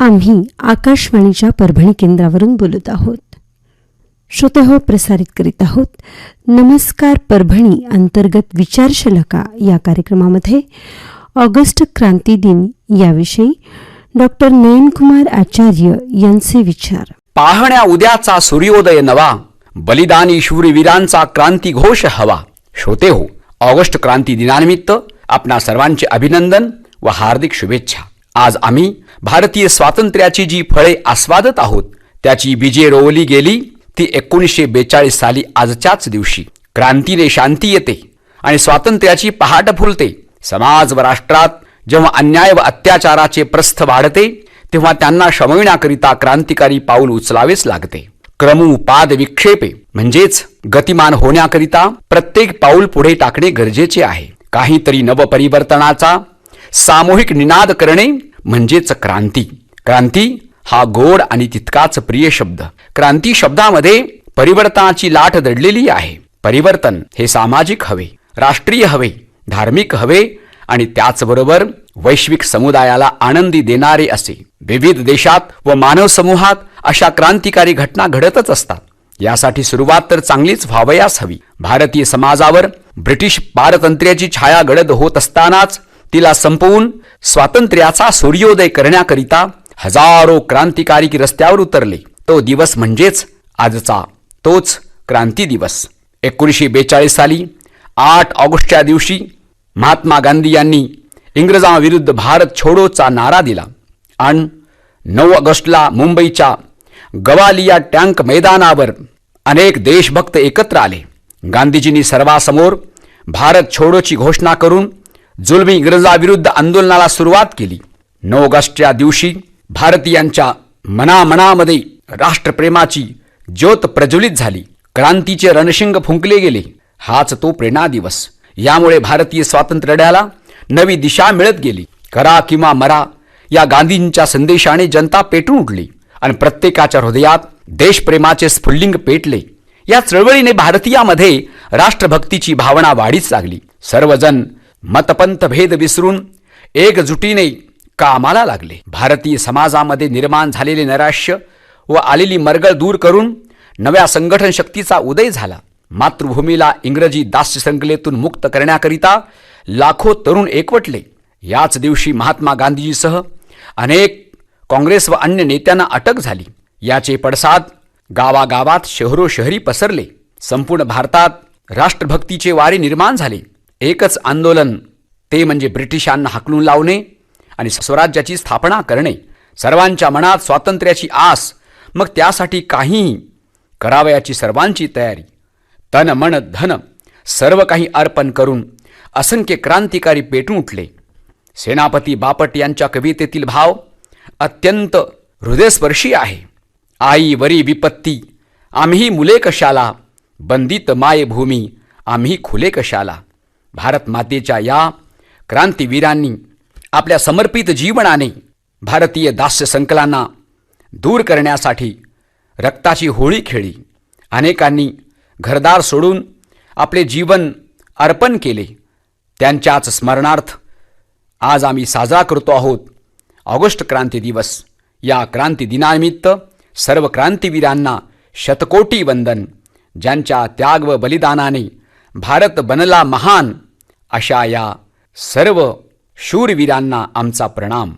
आम्ही आकाशवाणीच्या परभणी केंद्रावरून बोलत आहोत. श्रोतेहो प्रसारित करीत आहोत. नमस्कार परभणी अंतर्गत विचारशलका या कार्यक्रमामध्ये ऑगस्ट क्रांती दिन याविषयी डॉक्टर नयनकुमार आचार्य यांचे विचार. पाहण्या उद्याचा सूर्योदय नवा बलिदानी शूरवीरांचा क्रांती घोष हवा. श्रोते हो ऑगस्ट क्रांती दिनानिमित्त आपणा सर्वांचे अभिनंदन व हार्दिक शुभेच्छा. आज आम्ही भारतीय स्वातंत्र्याची जी फळे आस्वादत आहोत त्याची बीजे रोवली गेली ती एकोणीसशे बेचाळीस साली आजच्याच दिवशी. क्रांतीने शांती येते आणि स्वातंत्र्याची पहाट फुलते. समाज व राष्ट्रात जेव्हा अन्याय व अत्याचाराचे प्रस्थ वाढते तेव्हा त्यांना शमविण्याकरिता क्रांतिकारी पाऊल उचलावेच लागते. क्रमोपाद विक्षेपे म्हणजेच गतिमान होण्याकरिता प्रत्येक पाऊल पुढे टाकणे गरजेचे आहे. काहीतरी नवपरिवर्तनाचा सामूहिक निनाद करणे म्हणजेच क्रांती. क्रांती हा गोड आणि तितकाच प्रिय शब्द. क्रांती शब्दामध्ये परिवर्तनाची लाट दडलेली आहे. परिवर्तन हे सामाजिक हवे राष्ट्रीय हवे धार्मिक हवे आणि त्याचबरोबर वैश्विक समुदायाला आनंदी देणारे असे. विविध देशात व मानव समूहात अशा क्रांतिकारी घटना घडतच असतात. यासाठी सुरुवात तर चांगलीच व्हावयास हवी. भारतीय समाजावर ब्रिटिश पारतंत्र्याची छाया गडद होत असतानाच तिला संपवून स्वातंत्र्याचा सूर्योदय करण्याकरिता हजारो क्रांतिकारी रस्त्यावर उतरले. तो दिवस म्हणजेच आजचा तोच क्रांती दिवस. एकोणीसशे बेचाळीस साली आठ ऑगस्टच्या दिवशी महात्मा गांधी यांनी इंग्रजांविरुद्ध भारत छोडोचा नारा दिला आणि नऊ ऑगस्टला मुंबईच्या गवालिया टँक मैदानावर अनेक देशभक्त एकत्र आले. गांधीजींनी सर्वासमोर भारत छोडोची घोषणा करून जुलमी इंग्रजाविरुद्ध आंदोलनाला सुरुवात केली. नऊ ऑगस्टच्या दिवशी भारतीयांच्या मनामनामध्ये राष्ट्रप्रेमाची ज्योत प्रज्वलित झाली. क्रांतीचे रणशिंग फुंकले गेले. हाच तो प्रेरणा दिवस. यामुळे भारतीय स्वातंत्र्य लढ्याला नवी दिशा मिळत गेली. करा किंवा मरा या गांधींच्या संदेशाने जनता पेटून उठली आणि प्रत्येकाच्या हृदयात देशप्रेमाचे स्फुल्लिंग पेटले. या चळवळीने भारतीयामध्ये राष्ट्रभक्तीची भावना वाढीच लागली. सर्वजण मतपंथ भेद विसरून एकजुटीने कामाला लागले. भारतीय समाजामध्ये निर्माण झालेले नैराश्य व आलेली मरगळ दूर करून नव्या संघटन शक्तीचा उदय झाला. मातृभूमीला इंग्रजी दास्य संकलेतून मुक्त करण्याकरिता लाखो तरुण एकवटले. याच दिवशी महात्मा गांधीजीसह अनेक काँग्रेस व अन्य नेत्यांना अटक झाली. याचे पडसाद गावागावात शहरोशहरी पसरले. संपूर्ण भारतात राष्ट्रभक्तीचे वारे निर्माण झाले. एकच आंदोलन ते म्हणजे ब्रिटिशांना हाकलून लावणे आणि स्वराज्याची स्थापना करणे. सर्वांच्या मनात स्वातंत्र्याची आस मग त्यासाठी काहीही करावयाची सर्वांची तयारी. तन मन धन सर्व काही अर्पण करून असंख्य क्रांतिकारी पेटून उठले. सेनापती बापट यांच्या कवितेतील भाव अत्यंत हृदयस्पर्शी आहे. आई वरी विपत्ती आम्ही मुले कशाला बंदित मायभूमी आम्ही खुले कशाला भारत मातेच्या या क्रांतीवीरांनी आपल्या समर्पित जीवनाने भारतीय दास्य संकलांना दूर करण्यासाठी रक्ताची होळी खेळली अनेकांनी घरदार सोडून आपले जीवन अर्पण केले. त्यांच्याच स्मरणार्थ आज आम्ही साजरा करतो आहोत ऑगस्ट क्रांती दिवस. या क्रांती दिनानिमित्त सर्व क्रांतीवीरांना शतकोटी वंदन ज्यांच्या त्याग व बलिदानाने भारत बनला महान अशा या सर्व शूरवीरांना आमचा प्रणाम.